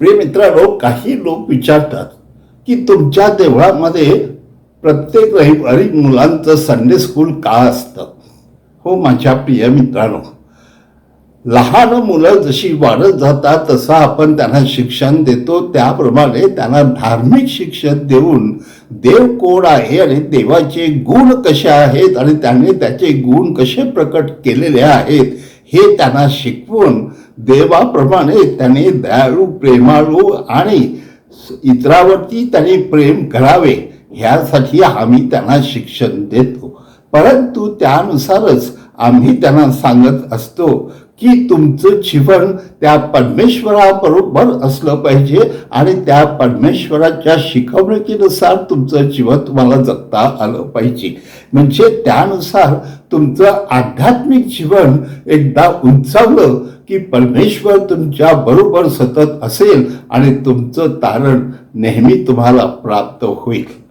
प्रिय मित्रांनो काही लोक विचारतात की तुमच्या देवळामध्ये प्रत्येक रविवारी मुलांचं संडे स्कूल का असतं? हो माझ्या प्रिय मित्रांनो लहान मुलं जशी वाढत जातात तसं आपण त्यांना शिक्षण देतो. त्याप्रमाणे त्यांना धार्मिक शिक्षण देऊन देव कोण आहे आणि देवाचे गुण कसे आहेत आणि त्याने त्याचे गुण कसे प्रकट केलेले आहेत हे त्यांना शिकवून देवाप्रमाणे त्याने दयाळू प्रेमाळू आणि इतरावरती त्यांनी प्रेम करावे ह्यासाठी आम्ही त्यांना शिक्षण देतो. परंतु त्यानुसारच आम्ही त्यांना सांगत असतो की तुमचं जीवन त्या परमेश्वराबरोबर असलं पाहिजे आणि त्या परमेश्वराच्या शिकवणुकीनुसार तुमचं जीवन तुम्हाला जगता आलं पाहिजे. म्हणजे त्यानुसार तुमचं आध्यात्मिक जीवन एकदा उंचावलं की परमेश्वर तुमच्या बरोबर सतत असेल आणि तुमचं तारण नेहमी तुम्हाला प्राप्त होईल.